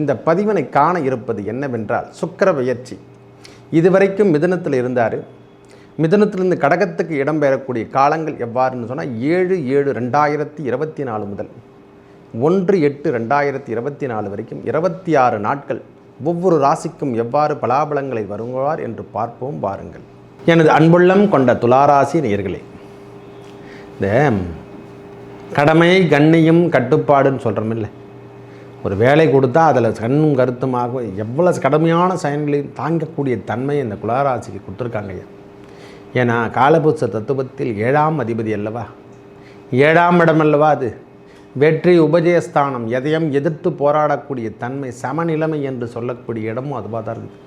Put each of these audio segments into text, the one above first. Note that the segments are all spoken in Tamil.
இந்த பதிவினை காண இருப்பது என்னவென்றால் சுக்கிர பெயர்ச்சி இதுவரைக்கும் மிதனத்தில் இருந்தார். மிதனத்திலிருந்து கடகத்துக்கு இடம்பெறக்கூடிய காலங்கள் எவ்வாறுன்னு சொன்னால் ஏழு ஏழு ரெண்டாயிரத்தி இருபத்தி நாலு முதல். ஒன்று எட்டு ரெண்டாயிரத்தி இருபத்தி நாலு வரைக்கும் இருபத்தி ஆறு நாட்கள் ஒவ்வொரு ராசிக்கும் எவ்வாறு பலாபலங்களை வருவார் என்று பார்ப்போம் வாருங்கள். எனது அன்புள்ளம் கொண்ட துளாராசி நேர்களே இந்த கடமை கண்ணியம் கட்டுப்பாடுன்னு சொல்கிறோமில்ல ஒரு வேலை கொடுத்தா அதில் கண்ணும் கருத்துமாக எவ்வளோ கடுமையான செயல்களையும் தாங்கக்கூடிய தன்மை இந்த குலாராசிக்கு கொடுத்துருக்காங்க ஐயா. ஏன்னா காலபுருஷ தத்துவத்தில் ஏழாம் அதிபதி அல்லவா? ஏழாம் இடம் அல்லவா அது? வெற்றி உபஜயஸ்தானம் எதையும் எதிர்த்து போராடக்கூடிய தன்மை சமநிலைமை என்று சொல்லக்கூடிய இடமும் அதுவாக தான் இருக்குது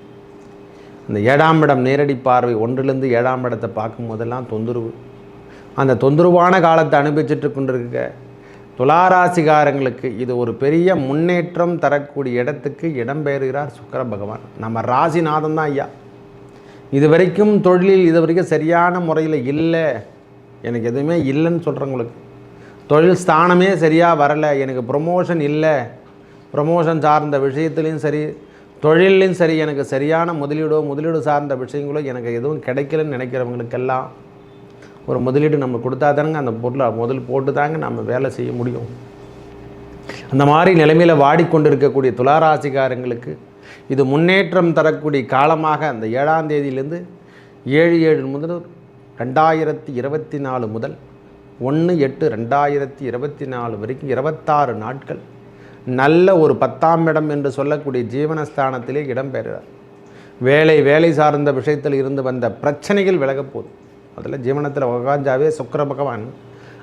அந்த ஏழாம் இடம் நேரடி பார்வை ஒன்றிலிருந்து ஏழாம் இடத்தை பார்க்கும் போதெல்லாம் தொந்தரவு. அந்த தொந்தரவான காலத்தை அனுபவிச்சுட்டு கொண்டிருக்க துளாராசிகாரங்களுக்கு இது ஒரு பெரிய முன்னேற்றம் தரக்கூடிய இடத்துக்கு இடம்பெயர்கிறார் சுக்கர பகவான். நம்ம ராசிநாதன் தான் ஐயா. இது வரைக்கும் தொழிலில் இது வரைக்கும் சரியான முறையில் இல்லை. எனக்கு எதுவுமே இல்லைன்னு சொல்கிறவங்களுக்கு தொழில் ஸ்தானமே சரியாக வரலை. எனக்கு ப்ரொமோஷன் இல்லை. ப்ரொமோஷன் சார்ந்த விஷயத்துலேயும் சரி தொழிலையும் சரி எனக்கு சரியான முதலீடோ முதலீடு சார்ந்த விஷயங்களோ எனக்கு எதுவும் கிடைக்கலன்னு நினைக்கிறவங்களுக்கெல்லாம் ஒரு முதலீடு நம்ம கொடுத்தா தானங்க அந்த பொருளை முதல் போட்டு தாங்க நம்ம வேலை செய்ய முடியும். அந்த மாதிரி நிலைமையில் வாடிக்கொண்டிருக்கக்கூடிய துளாராசிக்காரங்களுக்கு இது முன்னேற்றம் தரக்கூடிய காலமாக அந்த ஏழாம் தேதியிலேருந்து ஏழு ஏழு முதல் ரெண்டாயிரத்தி இருபத்தி நாலு முதல் ஒன்று எட்டு ரெண்டாயிரத்தி இருபத்தி நாலு வரைக்கும் இருபத்தாறு நாட்கள் நல்ல ஒரு பத்தாம் இடம் என்று சொல்லக்கூடிய ஜீவனஸ்தானத்திலே இடம்பெறுகிறார். வேலை வேலை சார்ந்த விஷயத்தில் இருந்து வந்த பிரச்சனைகள் விலகப் போகுது. அதில் ஜீவனத்தில் உகாஞ்சாவே சுக்கர பகவான்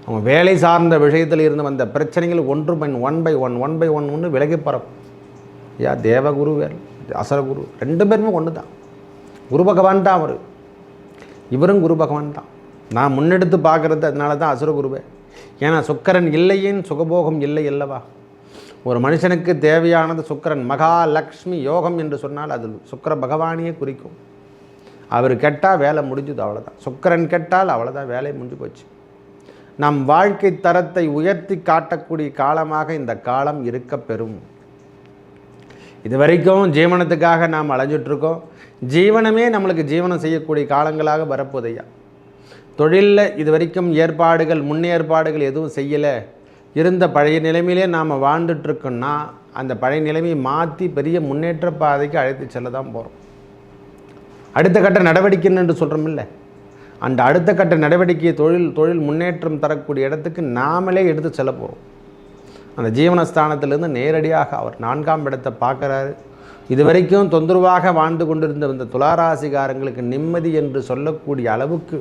அவங்க வேலை சார்ந்த விஷயத்தில் இருந்து வந்த பிரச்சனைகள் ஒன்று by one by one one by one ஒன்று விலகி பரப்பும் ஐயா தேவகுரு வேறு அசரகுரு ரெண்டு பேருமே ஒன்று தான் குரு பகவான் தான் அவர். இவரும் குரு பகவான் தான். நான் முன்னெடுத்து பார்க்குறது அதனால தான் அசுரகுருவே ஏன்னா சுக்கரன் இல்லையின் சுகபோகம் இல்லை அல்லவா? ஒரு மனுஷனுக்கு தேவையானது சுக்கரன் மகாலக்ஷ்மி யோகம் என்று சொன்னால் அது சுக்கர பகவானையே குறிக்கும். அவர் கெட்டால் வேலை முடிஞ்சது அவ்வளோதான் சுக்கரன் கெட்டால் அவ்வளோதான் வேலை முடிஞ்சு போச்சு. நம் வாழ்க்கை தரத்தை உயர்த்தி காட்டக்கூடிய காலமாக இந்த காலம் இருக்க பெறும். இது வரைக்கும் ஜீவனத்துக்காக நாம் அலைஞ்சிட்ருக்கோம் ஜீவனமே நம்மளுக்கு ஜீவனம் செய்யக்கூடிய காலங்களாக வரப்போதையா தொழிலில் இது வரைக்கும் ஏற்பாடுகள் முன்னேற்பாடுகள் எதுவும் செய்யலை. இருந்த பழைய நிலைமையிலே நாம் வாழ்ந்துட்டுருக்கோன்னா அந்த பழைய நிலைமையை மாற்றி பெரிய முன்னேற்ற பாதைக்கு அழைத்து செல்ல தான் போகிறோம் அடுத்த கட்ட நடவடிக்கை என்று சொல்கிறோமில்ல அந்த அடுத்த கட்ட நடவடிக்கை தொழில் தொழில் முன்னேற்றம் தரக்கூடிய இடத்துக்கு நாமளே எடுத்து செல்ல போகிறோம் அந்த ஜீவனஸ்தானத்திலேருந்து நேரடியாக அவர் நான்காம் இடத்தை பார்க்குறாரு. இதுவரைக்கும் தொந்தரவாக வாழ்ந்து கொண்டிருந்த இந்த துளாராசிகாரங்களுக்கு நிம்மதி என்று சொல்லக்கூடிய அளவுக்கு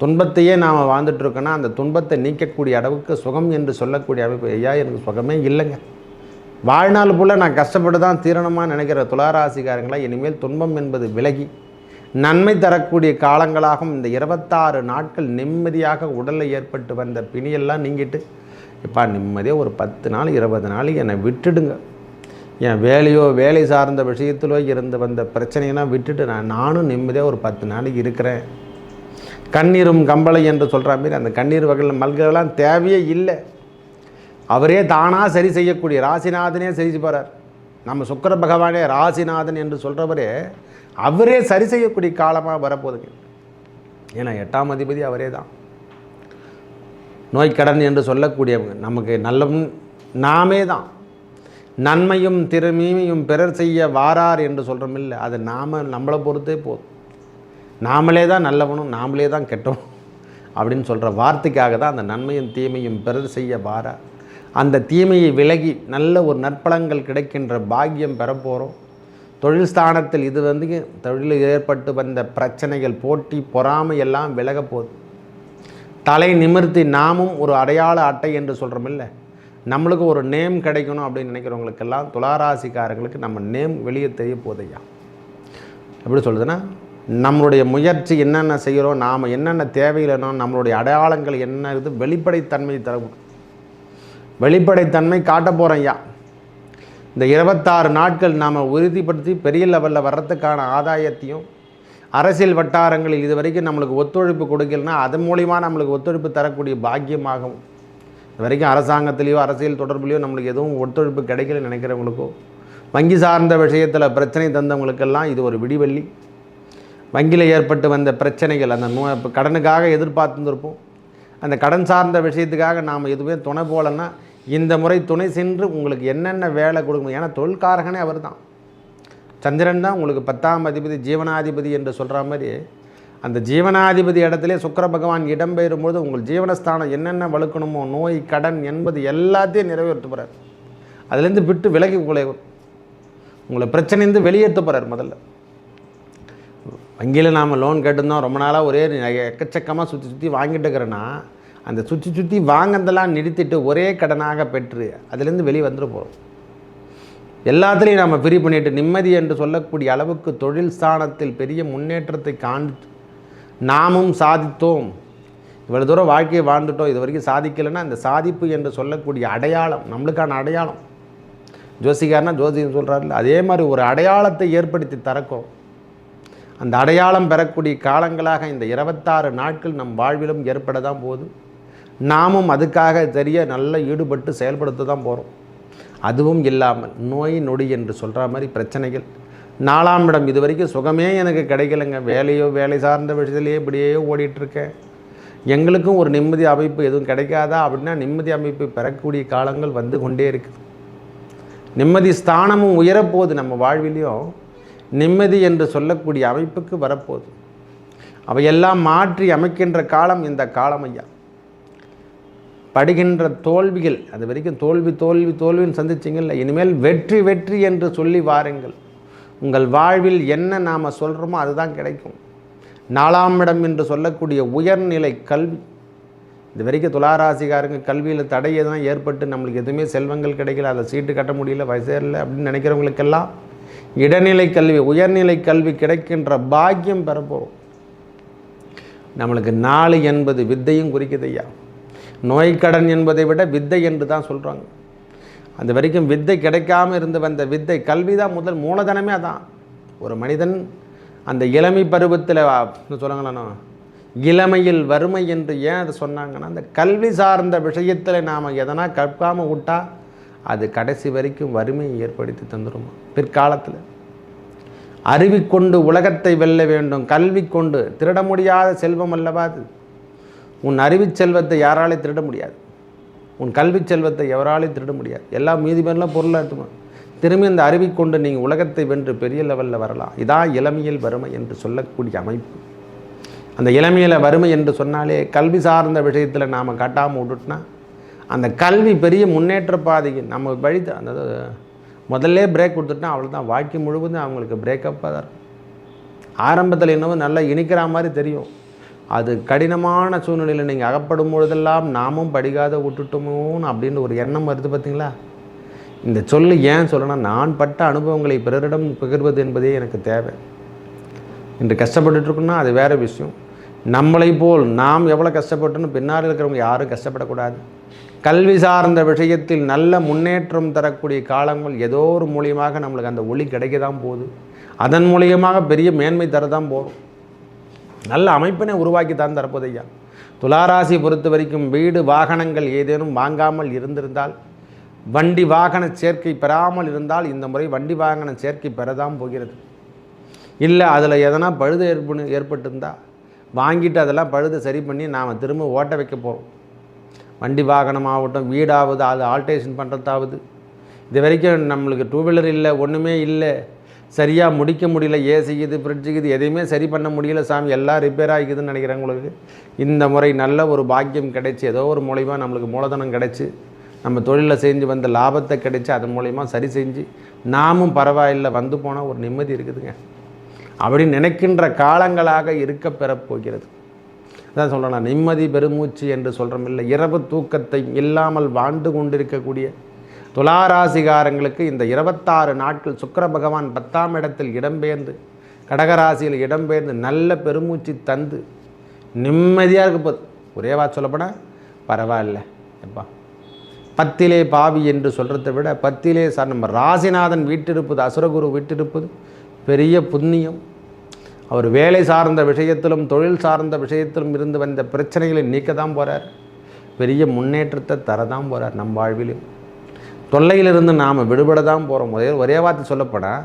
துன்பத்தையே நாம் வாழ்ந்துட்டுருக்கோன்னா அந்த துன்பத்தை நீக்கக்கூடிய அளவுக்கு சுகம் என்று சொல்லக்கூடிய அமைப்பு ஐயா எனக்கு சுகமே இல்லைங்க. வாழ்நாள் போல் நான் கஷ்டப்பட்டு தான் தீரணமாக நினைக்கிற துளாராசிக்காரங்களா இனிமேல் துன்பம் என்பது விலகி நன்மை தரக்கூடிய காலங்களாகவும் இந்த இருபத்தாறு நாட்கள் நிம்மதியாக உடலில் ஏற்பட்டு வந்த பிணியெல்லாம் நீங்கிட்டு இப்போ நிம்மதியாக ஒரு பத்து நாள் இருபது நாள் என்னை விட்டுடுங்க. என் வேலையோ வேலை சார்ந்த விஷயத்திலோ இருந்து வந்த பிரச்சனையெல்லாம் விட்டுட்டு நான் நானும் நிம்மதியாக ஒரு பத்து நாளைக்கு இருக்கிறேன். கண்ணீரும் கம்பளை என்று சொல்கிற மாதிரி அந்த கண்ணீர் வகையில் மல்கெல்லாம் தேவையே இல்லை. அவரே தானாக சரி செய்யக்கூடிய ராசிநாதனே சரி செய்வார் நம்ம சுக்கர பகவானே ராசிநாதன் என்று சொல்கிறவரே அவரே சரி செய்யக்கூடிய காலமாக வரப்போகுதுங்க ஏன்னா எட்டாம் அதிபதி அவரே தான். நோய்க்கடன் என்று சொல்லக்கூடியவங்க நமக்கு நல்ல நாமே தான். நன்மையும் திறமையும் பிறர் செய்ய வாரார் என்று சொல்கிறோம் இல்லை அது நாம் நம்மளை பொறுத்தே போதும். நாமளே தான் நல்லவனும் நாமளே தான் கெட்டவனும் அப்படின்னு சொல்கிற வார்த்தைக்காக தான் அந்த நன்மையும் தீமையும் பிறர் செய்ய வாரார். அந்த தீமையை விலகி நல்ல ஒரு நற்பலங்கள் கிடைக்கின்ற பாக்கியம் பெறப்போகிறோம் தொழில் ஸ்தானத்தில் இது வந்து தொழிலில் ஏற்பட்டு வந்த பிரச்சனைகள் போட்டி பொறாமை எல்லாம் விலக போகுது. தலை நிமிர்த்தி நாமும் ஒரு அடையாள அட்டை என்று சொல்கிறோம் இல்லை நம்மளுக்கு ஒரு நேம் கிடைக்கணும் அப்படின்னு நினைக்கிறவங்களுக்கெல்லாம் துளாராசிக்காரங்களுக்கு நம்ம நேம் வெளியே தெரிய போதையா எப்படி சொல்லுதுன்னா நம்மளுடைய முயற்சி என்னென்ன செய்கிறோம் நாம் என்னென்ன தேவையில்லைனோ நம்மளுடைய அடையாளங்கள் என்ன இது வெளிப்படைத்தன்மையை தரக்கூடும் வெளிப்படைத்தன்மை காட்ட போகிறேன் ஐயா. இந்த இருபத்தாறு நாட்கள் நாம் உறுதிப்படுத்தி பெரிய லெவலில் வர்றதுக்கான ஆதாயத்தையும் அரசியல் வட்டாரங்களில் இது வரைக்கும் நம்மளுக்கு ஒத்துழைப்பு கொடுக்கலன்னா அதன் மூலிமா நம்மளுக்கு ஒத்துழைப்பு தரக்கூடிய பாக்கியமாகவும் இது வரைக்கும் அரசாங்கத்திலேயோ அரசியல் தொடர்புலையோ நம்மளுக்கு எதுவும் ஒத்துழைப்பு கிடைக்கல நினைக்கிறவங்களுக்கோ வங்கி சார்ந்த விஷயத்தில் பிரச்சனை தந்தவங்களுக்கெல்லாம் இது ஒரு விடிவெள்ளி. வங்கியில் ஏற்பட்டு வந்த பிரச்சனைகள் அந்த நோ இப்போ கடனுக்காக எதிர்பார்த்துருப்போம் அந்த கடன் சார்ந்த விஷயத்துக்காக நாம் எதுவுமே துணை போகலன்னா இந்த முறை துணை சென்று உங்களுக்கு என்னென்ன வேலை கொடுக்கணும்? ஏன்னா தொழில்காரகனே அவர் தான் சந்திரன் தான் உங்களுக்கு பத்தாம் அதிபதி ஜீவனாதிபதி என்று சொல்கிற மாதிரி அந்த ஜீவனாதிபதி இடத்துல சுக்கிர பகவான் இடம்பெயரும்போது உங்கள் ஜீவனஸ்தானம் என்னென்ன வழுக்கணுமோ நோய் கடன் என்பது எல்லாத்தையும் நிறைவேற்ற போகிறார் அதுலேருந்து விட்டு விலகி உங்களை உங்களை பிரச்சனைந்து வெளியேற்ற போகிறார் முதல்ல. வங்கியில் நாம் லோன் கேட்டிருந்தோம். ரொம்ப நாளாக ஒரே எக்கச்சக்கமாக சுற்றி சுற்றி வாங்கிட்டு இருக்கிறேன்னா அந்த சுற்றி சுற்றி வாங்கந்தெல்லாம் நிறுத்திட்டு ஒரே கடனாக பெற்று அதுலேருந்து வெளியே வந்துட்டு போகிறோம் எல்லாத்துலேயும் நாம் ஃப்ரீ பண்ணிட்டு நிம்மதி என்று சொல்லக்கூடிய அளவுக்கு தொழில் ஸ்தானத்தில் பெரிய முன்னேற்றத்தை காண்டு நாமும் சாதித்தோம். இவ்வளோ தூரம் வாழ்க்கையை வாழ்ந்துட்டோம். இது வரைக்கும் சாதிக்கலைன்னா அந்த சாதிப்பு என்று சொல்லக்கூடிய அடையாளம் நம்மளுக்கான அடையாளம். ஜோசிகாரனா ஜோசியம் சொல்கிறாருல அதே மாதிரி ஒரு அடையாளத்தை ஏற்படுத்தி தரக்கும். அந்த அடையாளம் பெறக்கூடிய காலங்களாக இந்த இருபத்தாறு நாட்கள் நம் வாழ்விலும் ஏற்பட தான் போகுது. நாமும் அதுக்காக தெரிய நல்லா ஈடுபட்டு செயல்படுத்த தான் போகிறோம் அதுவும் இல்லாமல் நோய் நொடி என்று சொல்கிற மாதிரி பிரச்சனைகள். நாலாம் இடம் இது வரைக்கும் சுகமே எனக்கு கிடைக்கலைங்க. வேலையோ வேலை சார்ந்த விஷயத்திலேயே இப்படியே ஓடிட்டுருக்கேன் எங்களுக்கும் ஒரு நிம்மதி அமைப்பு எதுவும் கிடைக்காதா அப்படின்னா நிம்மதி அமைப்பு பெறக்கூடிய காலங்கள் வந்து கொண்டே இருக்குது நிம்மதி ஸ்தானமும் உயரப்போகுது நம்ம வாழ்விலையும். நிம்மதி என்று சொல்லக்கூடிய அமைப்புக்கு வரப்போகுது. அவையெல்லாம் மாற்றி அமைக்கின்ற காலம் இந்த காலம் ஐயா படுகின்ற தோல்விகள் அது வரைக்கும் தோல்வி தோல்வி தோல்வின்னு சந்திச்சிங்கல்ல இனிமேல் வெற்றி வெற்றி என்று சொல்லி வாருங்கள். உங்கள் வாழ்வில் என்ன நாம் சொல்கிறோமோ அதுதான் கிடைக்கும். நாலாம் இடம் என்று சொல்லக்கூடிய உயர்நிலை கல்வி. இது வரைக்கும் துளாராசிக்காரங்க கல்வியில் தடை எதுவும் ஏற்பட்டு நம்மளுக்கு எதுவுமே செல்வங்கள் கிடைக்கல அதை சீட்டு கட்ட முடியல வயசேரில் அப்படின்னு நினைக்கிறவங்களுக்கெல்லாம் இடைநிலை கல்வி உயர்நிலை கல்வி கிடைக்கின்ற பாக்கியம் பெறப்போகிறோம் நம்மளுக்கு நாலு என்பது வித்தையும் குறிக்குதையா நோய்க்கடன் என்பதை விட வித்தை என்று தான் சொல்கிறாங்க அந்த வரைக்கும் வித்தை கிடைக்காம இருந்து வந்த வித்தை கல்வி தான் முதல் மூலதனமே அதான். ஒரு மனிதன் அந்த இளமை பருவத்தில் சொல்லுங்களேண்ணா இளமையில் வறுமை என்று ஏன் அதை சொன்னாங்கன்னா அந்த கல்வி சார்ந்த விஷயத்தில் நாம் எதனா கற்காமல் விட்டா அது கடைசி வரைக்கும் வறுமையை ஏற்படுத்தி தந்துடுமா பிற்காலத்தில். அறிவிக்கொண்டு உலகத்தை வெல்ல வேண்டும் கல்வி கொண்டு திருட முடியாத செல்வம் அல்லவா அது? உன் அறிவிச் செல்வத்தை யாராலையும் திருட முடியாது. உன் கல்வி செல்வத்தை எவராலையும் திருட முடியாது. எல்லா மீதி பொருளாக எடுத்துமா திரும்பி அந்த அறிவி கொண்டு நீங்கள் உலகத்தை வென்று பெரிய லெவலில் வரலாம் இதான் இளமையில் வறுமை என்று சொல்லக்கூடிய அமைப்பு. அந்த இளமையில் வறுமை என்று சொன்னாலே கல்வி சார்ந்த விஷயத்தில் நாம் கட்டாமல் விட்டுட்டுனா அந்த கல்வி பெரிய முன்னேற்ற பாதைக்கு நம்ம வழி அந்த முதல்ல பிரேக் கொடுத்துட்டா அவள் தான் வாழ்க்கை முழுவதும் அவங்களுக்கு பிரேக்கப்பாக தான் இருக்கும். ஆரம்பத்தில் என்னவோ நல்லா இனிக்கிற மாதிரி தெரியும். அது கடினமான சூழ்நிலையில் நீங்கள் அகப்படும் பொழுதெல்லாம் நாமும் படிக்காத விட்டுட்டோமோன்னு அப்படின்னு ஒரு எண்ணம் வருது பார்த்தீங்களா இந்த சொல்லு ஏன் சொல்லணும் நான் பட்ட அனுபவங்களை பிறரிடம் பகிர்வது என்பதே எனக்கு தேவை. இன்று கஷ்டப்பட்டுருக்குன்னா அது வேறு விஷயம். நம்மளை போல் நாம் எவ்வளோ கஷ்டப்பட்டோன்னு பின்னால் இருக்கிறவங்க யாரும் கஷ்டப்படக்கூடாது. கல்வி சார்ந்த விஷயத்தில் நல்ல முன்னேற்றம் தரக்கூடிய காலங்கள் ஏதோ ஒரு மூலியமாக நம்மளுக்கு அந்த ஒளி கிடைக்க தான் போகுது. அதன் மூலியமாக பெரிய மேன்மை தர தான் போகும் நல்ல அமைப்பினை உருவாக்கி தான் தரப்போது ஐயா. துளாராசி பொறுத்த வரைக்கும் வீடு வாகனங்கள் ஏதேனும் வாங்காமல் இருந்திருந்தால் வண்டி வாகன சேர்க்கை பெறாமல் இருந்தால் இந்த முறை வண்டி வாகன சேர்க்கை பெறதான் போகிறது. இல்லை அதில் எதனா பழுது ஏற்பு ஏற்பட்டிருந்தா வாங்கிட்டு அதெல்லாம் பழுது சரி பண்ணி நாம் திரும்ப ஓட்ட வைக்க போகிறோம் வண்டி வாகனமாகட்டும் வீடாவது அது ஆல்ட்ரேஷன் பண்ணுறதாவது இது வரைக்கும் நம்மளுக்கு டூ வீலர் இல்லை ஒன்றுமே இல்லை. சரியாக முடிக்க முடியல ஏசிக்குது ஃப்ரிட்ஜுக்குது எதையுமே சரி பண்ண முடியல சாமி எல்லாம் ரிப்பேர் ஆகிக்குதுன்னு நினைக்கிறேன் உங்களுக்கு. இந்த முறை நல்ல ஒரு பாக்கியம் கிடைச்சி ஏதோ ஒரு மூலிமா நம்மளுக்கு மூலதனம் கிடைச்சி நம்ம தொழிலில் செஞ்சு வந்த லாபத்தை கிடைச்சி அதன் மூலிமா சரி செஞ்சு நாமும் பரவாயில்லை வந்து போனால் ஒரு நிம்மதி இருக்குதுங்க. அப்படி நினைக்கின்ற காலங்களாக இருக்க பெறப்போகிறது அதான் சொல்லலாம் நிம்மதி பெருமூச்சு என்று சொல்கிறோம் இல்லை இரவு தூக்கத்தை இல்லாமல் வாழ்ந்து கொண்டிருக்கக்கூடிய துளாராசிகாரங்களுக்கு இந்த இருபத்தாறு நாட்கள் சுக்கர பகவான் பத்தாம் இடத்தில் இடம்பெயர்ந்து கடகராசியில் இடம்பெயர்ந்து நல்ல பெருமூச்சு தந்து நிம்மதியாக இருக்க போது ஒரே வா சொல்லப்போனால் பரவாயில்ல. எப்பா பத்திலே பாவி என்று சொல்கிறத விட பத்திலே சார் நம்ம ராசிநாதன் வீட்டிருப்பது அசுரகுரு வீட்டிருப்பது பெரிய புண்ணியம். அவர் வேலை சார்ந்த விஷயத்திலும் தொழில் சார்ந்த விஷயத்திலும் இருந்து வந்த பிரச்சனைகளை நீக்க தான் போகிறார் பெரிய முன்னேற்றத்தை தர தான் போகிறார் நம் வாழ்விலும். தொல்லையிலிருந்து நாம் விடுபட தான் போகிறோம் ஒரே ஒரே வார்த்தை சொல்லப்போனால்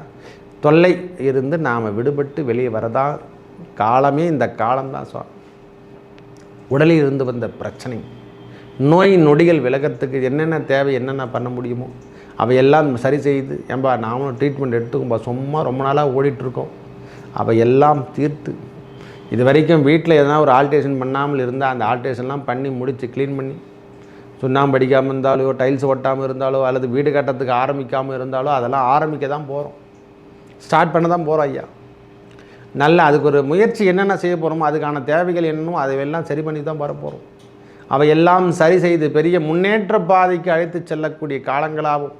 தொல்லை இருந்து நாம் விடுபட்டு வெளியே வரதான் காலமே இந்த காலம்தான் சுவாமி உடலில் இருந்து வந்த பிரச்சனை. நோய் நொடிகள் விலகிறதுக்கு என்னென்ன தேவை என்னென்ன பண்ண முடியுமோ அவையெல்லாம் சரி செய்து ஏன்பா நாமளும் ட்ரீட்மெண்ட் எடுத்துக்கும்பா சும்மா ரொம்ப நாளாக ஓடிட்டுருக்கோம். அவையெல்லாம் தீர்த்து இது வரைக்கும் வீட்டில் எதனா ஒரு ஆல்ட்ரேஷன் பண்ணாமல் இருந்தால் அந்த ஆல்ட்ரேஷன்லாம் பண்ணி முடித்து க்ளீன் பண்ணி சுண்ணாம்பு அடிக்காமல் இருந்தாலோ டைல்ஸ் ஒட்டாமல் இருந்தாலோ அல்லது வீடு கட்டத்துக்கு ஆரம்பிக்காமல் இருந்தாலோ அதெல்லாம் ஆரம்பிக்க தான் போகிறோம் ஸ்டார்ட் பண்ண தான் போகிறோம் ஐயா. நல்ல அதுக்கு ஒரு முயற்சி என்னென்ன செய்ய போகிறோமோ அதுக்கான தேவைகள் என்னமோ அதையெல்லாம் சரி பண்ணி தான் வர போகிறோம் அவையெல்லாம் சரி செய்து பெரிய முன்னேற்ற பாதைக்கு அழைத்து செல்லக்கூடிய காலங்களாகவும்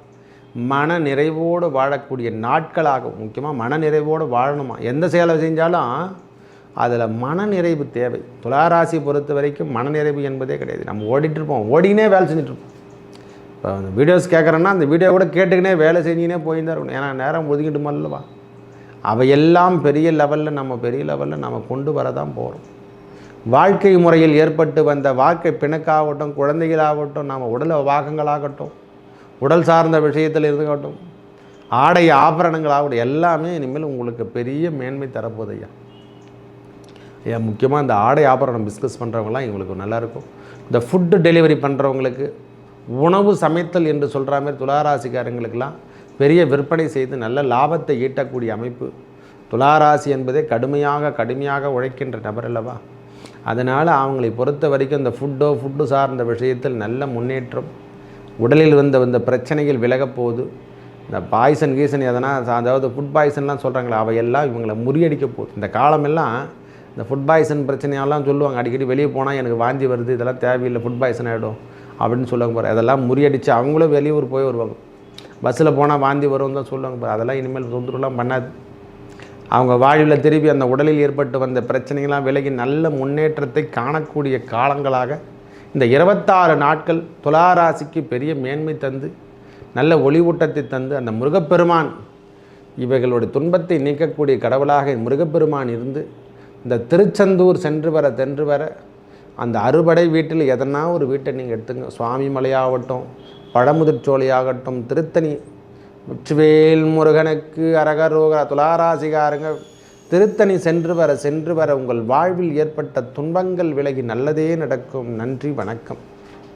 மன நிறைவோடு வாழக்கூடிய நாட்களாகவும் முக்கியமாக மன நிறைவோடு வாழணுமா? எந்த செயலை செஞ்சாலும் அதில் மன நிறைவு தேவை. துளாராசி பொறுத்த வரைக்கும் மன நிறைவு என்பதே கிடையாது. நம்ம ஓடிட்டுருப்போம் ஓடினே வேலை செஞ்சுட்ருப்போம் இப்போ அந்த வீடியோஸ் கேட்குறேன்னா அந்த வீடியோ கூட கேட்டுக்கினே வேலை செஞ்சுனே போயிருந்தா இருக்கணும். ஏன்னா நேரம் ஒதுக்கிட்டு அல்லவா அவையெல்லாம் பெரிய லெவலில் நம்ம பெரிய லெவலில் நம்ம கொண்டு வர தான் போகிறோம் வாழ்க்கை முறையில் ஏற்பட்டு வந்த வாழ்க்கை பிணக்காகட்டும் குழந்தைகளாகட்டும் நம்ம உடல் வாகங்களாகட்டும் உடல் சார்ந்த விஷயத்தில் இருக்கட்டும் ஆடை ஆபரணங்களாகட்டும் எல்லாமே இனிமேல் உங்களுக்கு பெரிய மேன்மை தரப்போதையா முக்கியமாக இந்த ஆடை ஆபரணம் பிஸ்னஸ் பண்ணுறவங்களாம் எங்களுக்கு நல்லாயிருக்கும் இந்த ஃபுட்டு டெலிவரி பண்ணுறவங்களுக்கு உணவு சமைத்தல் என்று சொல்கிற மாதிரி துளாராசிக்காரங்களுக்கெல்லாம் பெரிய விற்பனை செய்து நல்ல லாபத்தை ஈட்டக்கூடிய அமைப்பு. துளாராசி என்பதே கடுமையாக கடுமையாக உழைக்கின்ற நபர் அல்லவா? அதனால் அவங்களை பொறுத்த வரைக்கும் இந்த ஃபுட்டோ ஃபுட்டு சார்ந்த விஷயத்தில் நல்ல முன்னேற்றம். உடலில் வந்த வந்த பிரச்சனைகள் விலகப்போகுது இந்த பாய்சன் கீசன் எதனா அதாவது ஃபுட் பாய்சன்லாம் சொல்கிறாங்களே அவையெல்லாம் இவங்களை முறியடிக்க போகுது. இந்த காலமெல்லாம் இந்த ஃபுட் பாய்சன் பிரச்சனையெல்லாம் சொல்லுவாங்க. அடிக்கடி வெளியே போனால் எனக்கு வாந்தி வருது இதெல்லாம் தேவையில்லை ஃபுட் பாய்சன் ஆகிடும் அப்படின்னு சொல்லுவாங்க பாரு. அதெல்லாம் முறியடித்து அவங்களும் வெளியூர் போய் வருவாங்க. பஸ்ஸில் போனால் வாந்தி வரும் தான் சொல்லுவாங்க பாரு. அதெல்லாம் இனிமேல் தொந்தரவுலாம் பண்ணாது. அவங்க வாழ்வில் திருப்பி அந்த உடலில் ஏற்பட்டு வந்த பிரச்சனைகள்லாம் விலகி நல்ல முன்னேற்றத்தை காணக்கூடிய காலங்களாக இந்த இருபத்தாறு நாட்கள் துளாராசிக்கு பெரிய மேன்மை தந்து நல்ல ஒளிவூட்டத்தை தந்து அந்த முருகப்பெருமான் இவைகளுடைய துன்பத்தை நீக்கக்கூடிய கடவுளாக முருகப்பெருமான் இருந்து இந்த திருச்செந்தூர் சென்று வர தென்று வர அந்த அறுபடை வீட்டில் எதனா ஒரு வீட்டை நீங்கள் எடுத்துங்க. சுவாமி மலையாகட்டும் பழமுதிர்ச்சோலையாகட்டும் திருத்தணி வெற்றிவேல் முருகனுக்கு அரகரோக துளாராசிகாருங்க. திருத்தணி சென்று வர சென்று வர உங்கள் வாழ்வில் ஏற்பட்ட துன்பங்கள் விலகி நல்லதே நடக்கும். நன்றி வணக்கம்.